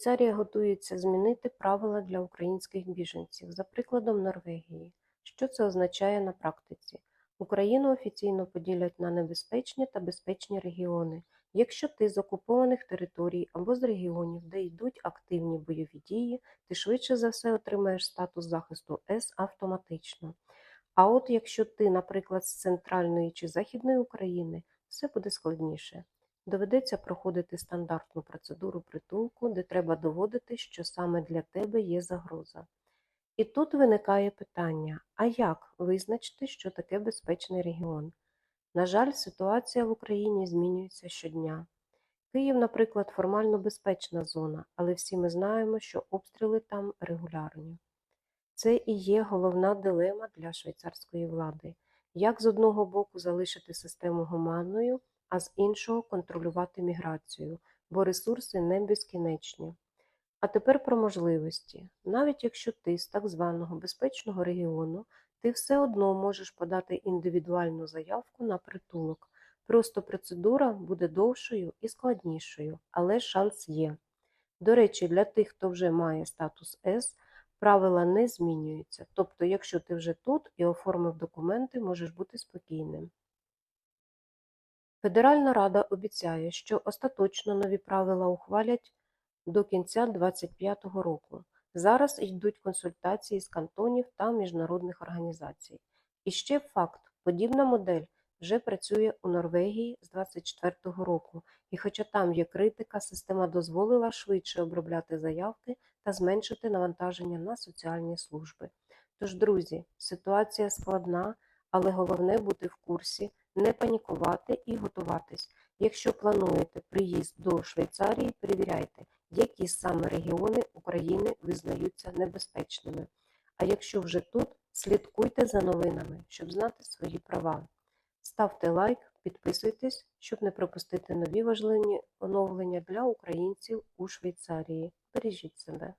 Швейцарія готується змінити правила для українських біженців, за прикладом Норвегії. Що це означає на практиці? Україну офіційно поділять на небезпечні та безпечні регіони. Якщо ти з окупованих територій або з регіонів, де йдуть активні бойові дії, ти швидше за все отримаєш статус захисту С автоматично. А от якщо ти, наприклад, з центральної чи західної України, все буде складніше. Доведеться проходити стандартну процедуру притулку, де треба доводити, що саме для тебе є загроза. І тут виникає питання: а як визначити, що таке безпечний регіон? На жаль, ситуація в Україні змінюється щодня. Київ, наприклад, формально безпечна зона, але всі ми знаємо, що обстріли там регулярні. Це і є головна дилема для швейцарської влади: як з одного боку залишити систему гуманною, а з іншого контролювати міграцію, бо ресурси не безкінечні. А тепер про можливості. Навіть якщо ти з так званого безпечного регіону, ти все одно можеш подати індивідуальну заявку на притулок. Просто процедура буде довшою і складнішою, але шанс є. До речі, для тих, хто вже має статус С, правила не змінюються. Тобто, якщо ти вже тут і оформив документи, можеш бути спокійним. Федеральна рада обіцяє, що остаточно нові правила ухвалять до кінця 2025 року. Зараз йдуть консультації з кантонів та міжнародних організацій. І ще факт: подібна модель вже працює у Норвегії з 2024 року, і хоча там є критика, система дозволила швидше обробляти заявки та зменшити навантаження на соціальні служби. Тож, друзі, ситуація складна, але головне бути в курсі, не панікувати і готуватись. Якщо плануєте приїзд до Швейцарії, перевіряйте, які саме регіони України визнаються небезпечними. А якщо вже тут, слідкуйте за новинами, щоб знати свої права. Ставте лайк, підписуйтесь, щоб не пропустити нові важливі оновлення для українців у Швейцарії. Бережіть себе!